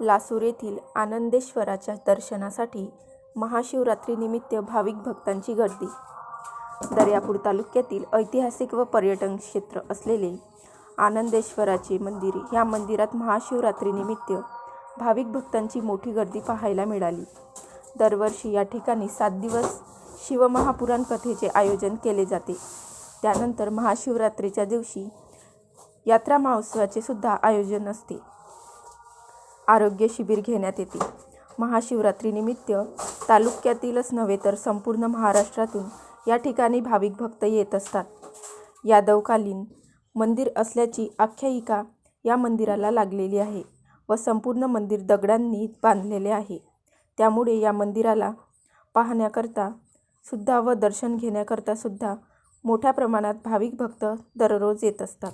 लासूर येथील आनंदेश्वराच्या दर्शनासाठी महाशिवरात्रीनिमित्त भाविक भक्तांची गर्दी. दर्यापूर तालुक्यातील ऐतिहासिक व पर्यटन क्षेत्र असलेले आनंदेश्वराचे मंदिर या मंदिरात महाशिवरात्रीनिमित्त भाविक भक्तांची मोठी गर्दी पाहायला मिळाली. दरवर्षी या ठिकाणी सात दिवस शिवमहापुराण कथेचे आयोजन केले जाते. त्यानंतर महाशिवरात्रीच्या दिवशी यात्रा महोत्सवाचे सुद्धा आयोजन असते. आरोग्य शिबिर घेण्यात येते. महाशिवरात्रीनिमित्त तालुक्यातीलच नव्हे तर संपूर्ण महाराष्ट्रातून या ठिकाणी भाविक भक्त येत असतात. यादवकालीन मंदिर असल्याची आख्यायिका या मंदिराला लागलेली आहे व संपूर्ण मंदिर दगडांनी बांधलेले आहे. त्यामुळे या मंदिराला पाहण्याकरता सुद्धा व दर्शन घेण्याकरता सुद्धा मोठ्या प्रमाणात भाविक भक्त दररोज येत असतात.